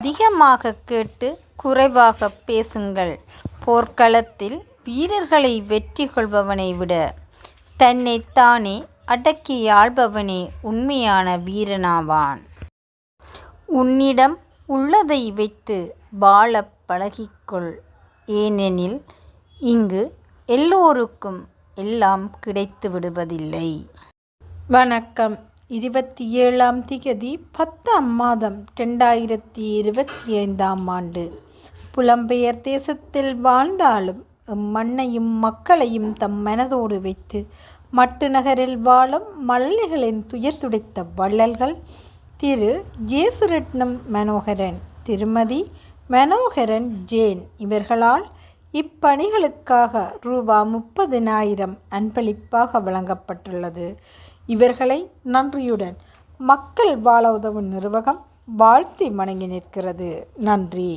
அதிகமாக கேட்டு குறைவாக பேசுங்கள். போர்க்களத்தில் வீரர்களை வெற்றி கொள்பவனை விட தன்னைத்தானே அடக்கி ஆள்பவனே உண்மையான வீரனாவான். உன்னிடம் உள்ளதை வைத்து வாழப் பழகிக்கொள். ஏனெனில் இங்கு எல்லோருக்கும் எல்லாம் கிடைத்து விடுவதில்லை. வணக்கம். இருபத்தி ஏழாம் திகதி பத்தாம் மாதம் ரெண்டாயிரத்தி இருபத்தி ஐந்தாம் ஆண்டு. புலம்பெயர் தேசத்தில் வாழ்ந்தாலும் மண்ணையும் மக்களையும் தம் மனதோடு வைத்து மட்டு நகரில் வாழும் மல்லிகளின் துயர் துடைத்த வள்ளல்கள் திரு. ஜேசுரட்னம் மனோகரன் திருமதி மனோகரன் ஜேன் இவர்களால் இப்பணிகளுக்காக ரூபா முப்பதினாயிரம் அன்பளிப்பாக வழங்கப்பட்டுள்ளது. இவர்களை நன்றியுடன் மக்கள் வாழ உதவும் நிறுவகம் வாழ்த்தி வணங்கி நிற்கிறது. நன்றி.